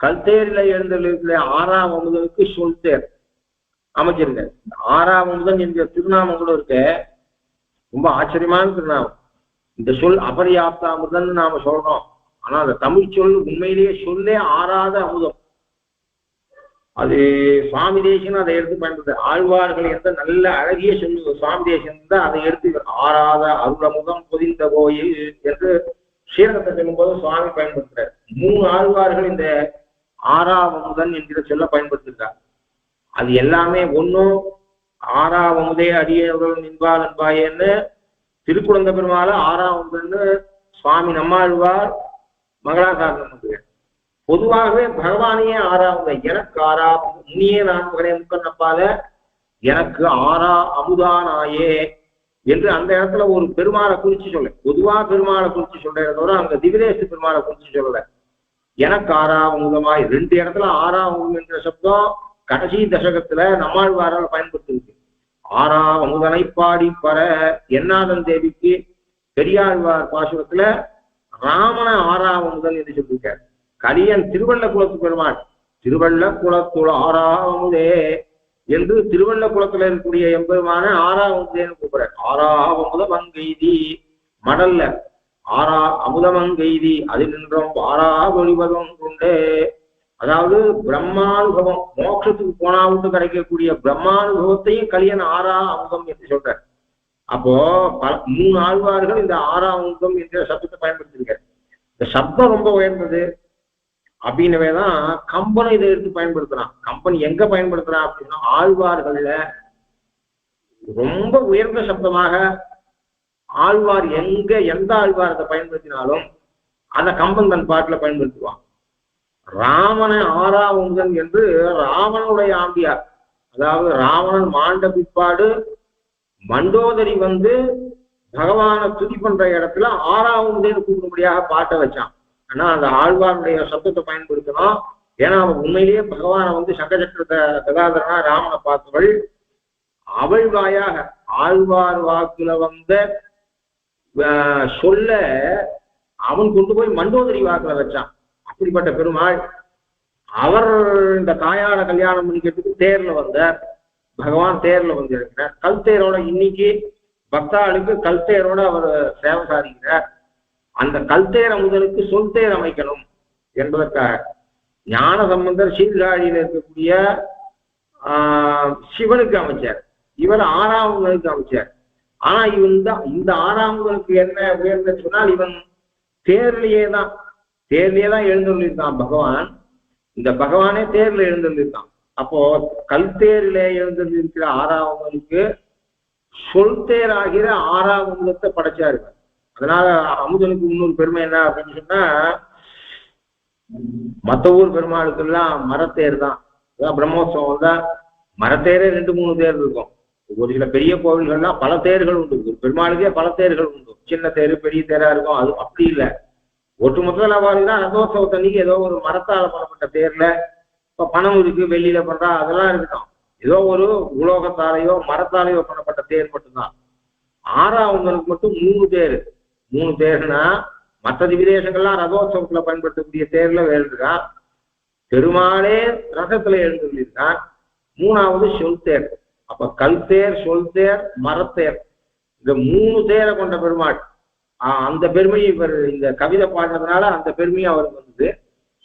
கல்தேரில எழுந்திருக்கிற ஆறாம் அமுதனுக்கு சொல் தேர் அமைச்சிருங்க இந்த ஆறாம் அமுதன் என்ற திருநாமம் கூட இருக்க. ரொம்ப ஆச்சரியமான திருநாமம். இந்த சொல் அபரியாப்த அமுதன் நாம சொல்றோம். ஆனா அந்த தமிழ் சொல் உண்மையிலேயே சொல்லே ஆறாத அமுதம். அது சுவாமி தேசன் அதை எடுத்து பயன்படுத்த. ஆழ்வார்கள் எந்த நல்ல அழகிய சொல்லு சுவாமி தேசன் தான் அதை எடுத்து ஆறாத அருளமுகம் பொதிந்த கோயில் என்று ஸ்ரீரங்கத்தை சொல்லும்போது சுவாமி பயன்படுத்துறார். மூணு ஆழ்வார்கள் இந்த ஆறாவமுதன் என்கிற சொல்ல பயன்படுத்திருக்கார் அது எல்லாமே ஒன்றும் ஆறாவமுதே அடியவர்கள் நின்பால் என்பாயன்னு திருக்குழந்த பெருமாள் ஆறாவதுன்னு சுவாமி நம்மாழ்வார் மங்களாசாரணம் பண்ணுறார் பொதுவாகவே பகவானையே ஆறாவது எனக்கு ஆறா முனியே நான் மகனே முக்கண்ணப்பால எனக்கு ஆறா அமுதானாயே என்று அந்த இடத்துல ஒரு பெருமாளை குறிச்சு சொல்ல பொதுவா பெருமாளை குறிச்சு சொல்றத தவிர அங்க திவிதேச பெருமாளை குறிச்சு சொல்லல. எனக்கு ஆறா ரெண்டு இடத்துல ஆறா என்ற சப்தம் கடைசி தசகத்துல நம்மாழ்வாரால் பயன்படுத்திருக்கு ஆறாவங்குதனை பாடி பர என்னாதன் தேவிக்கு பெரியாழ்வார் பாசுரத்துல ராமன ஆறா என்று சொல்லியிருக்கார். கலியன் திருவள்ள குலத்து பெருமாள் திருவள்ள குலத்துள் ஆறாவமுதே என்று திருவள்ள குலத்துல இருக்கக்கூடிய எம்பெருமான ஆறாவமுதேன்னு கூப்பிடுற ஆறாவமுத மங்கைதி மடல்ல ஆறா அமுதமங்கெய்தி அதில் நின்றோம் ஆறா ஒளிவதம் கொண்டு. அதாவது பிரம்மானுபவம் மோட்சத்துக்கு போனாவுட்டு கிடைக்கக்கூடிய பிரம்மானுபவத்தையும் கலியன் ஆறா அமுதம் என்று சொல்ற அப்போ பல மூணு ஆழ்வார்கள் இந்த ஆறா அமுதம் என்ற சப்தத்தை பயன்படுத்திருக்காரு இந்த சப்தம் ரொம்ப உயர்ந்தது அப்படின்னவே தான் கம்பனை இதை எடுத்து பயன்படுத்துறான். கம்பன் எங்க பயன்படுத்துறான் அப்படின்னா ஆழ்வார்கள்ல. ரொம்ப உயர்ந்த சப்தமாக ஆழ்வார் எங்க எந்த ஆழ்வார் அதை பயன்படுத்தினாலும் அதை கம்பன் தன் பாட்டுல பயன்படுத்துவான். ராமனை ஆறாவுங்கன் என்று ராவனுடைய ஆம்பியார் அதாவது ராவணன் மாண்ட பிற்பாடு மண்டோதரி வந்து பகவானை துதி பண்ற இடத்துல ஆறாவுங்கன்னு கூப்பிடும்படியாக பாட்டை வச்சான். ஆனா அந்த ஆழ்வாருடைய சப்தத்தை பயன்படுத்தணும். ஏன்னா அவன் உண்மையிலேயே பகவானை வந்து சங்கச்சக்கரத்தை கதாதரனா ராமனை பார்த்தவள் அவள் வாயாக ஆழ்வார் வாக்குல வந்த சொல்ல அவன் கொண்டு போய் மண்டோதரி வாக்குல வச்சான். அப்படிப்பட்ட பெருமாள் அவர் இந்த தாயார கல்யாணம் பண்ணிக்கிறதுக்கு தேர்ல வந்தார். பகவான் தேர்ல வந்து இருக்கிறார் கல் தேரோட இன்னைக்கு பக்தாளுக்கு கல் தேரோட அவர் சேவை சாதிக்கிறார். அந்த கல் தேர் முதலுக்கு சொல் தேர் அமைக்கணும் என்பதற்காக. ஞான சம்பந்தர் சீர்காழியில் இருக்கக்கூடிய ஆஹ், சிவனுக்கு அமைச்சார். இவர் ஆறாவதுக்கு அமைச்சார். ஆனா இவன் தான் இந்த ஆறாவதுக்கு என்ன உயர்ந்த சொன்னால் இவன் தேர்லயே தான் தேர்லயே தான் எழுந்துள்ளிருக்கான் பகவான். இந்த பகவானே தேர்ல எழுந்துள்ளிருக்கான் அப்போ கல் தேரில எழுந்திருக்கிற ஆறாவதுக்கு சொல் தேராகிற ஆறாவதத்தை படைச்சாரு. அதனால அமுதனுக்கு இன்னொரு பெருமை என்ன அப்படின்னு சொன்னா மத்த ஊர் பெருமாளுக்கெல்லாம் மரத்தேர் தான். பிரம்மோத்சவம் தான் மரத்தேரே ரெண்டு மூணு தேர் இருக்கும். ஒரு சில பெரிய கோவில்கள்னா பல தேர்கள் உண்டு. ஒரு பெருமாளுக்கே பல தேர்கள் உண்டு. சின்ன தேர் பெரிய தேரா இருக்கும். அது அப்படி இல்லை. ஒட்டுமொத்தத்தில் அவளுக்கு ரதோத்சவத்தன்னைக்கு ஏதோ ஒரு மரத்தால பண்ணப்பட்ட தேர்ல இப்ப பணம் இருக்கு வெளியில பண்றா அதெல்லாம் இருக்கட்டும். ஏதோ ஒரு உலோகத்தாலேயோ மரத்தாலேயோ பண்ணப்பட்ட தேர் மட்டும்தான். ஆறாவங்களுக்கு மட்டும் மூணு தேர். மூணு தேர்னா மற்ற விதேசங்கள்லாம் ரதோத்சவத்துல பயன்படுத்தக்கூடிய தேர்ல வேண்டிருக்கான் பெருமாளே ரதத்துல எழுந்துள்ளிருக்கான் மூணாவது சொல் தேர். அப்ப கல் தேர் சொல் தேர் மரத்தேர் இந்த மூணு தேரை கொண்ட பெருமாள். ஆஹ் அந்த பெருமையை இவர் இந்த கவிதை பாடினதுனால அந்த பெருமையும் அவருக்கு வந்தது.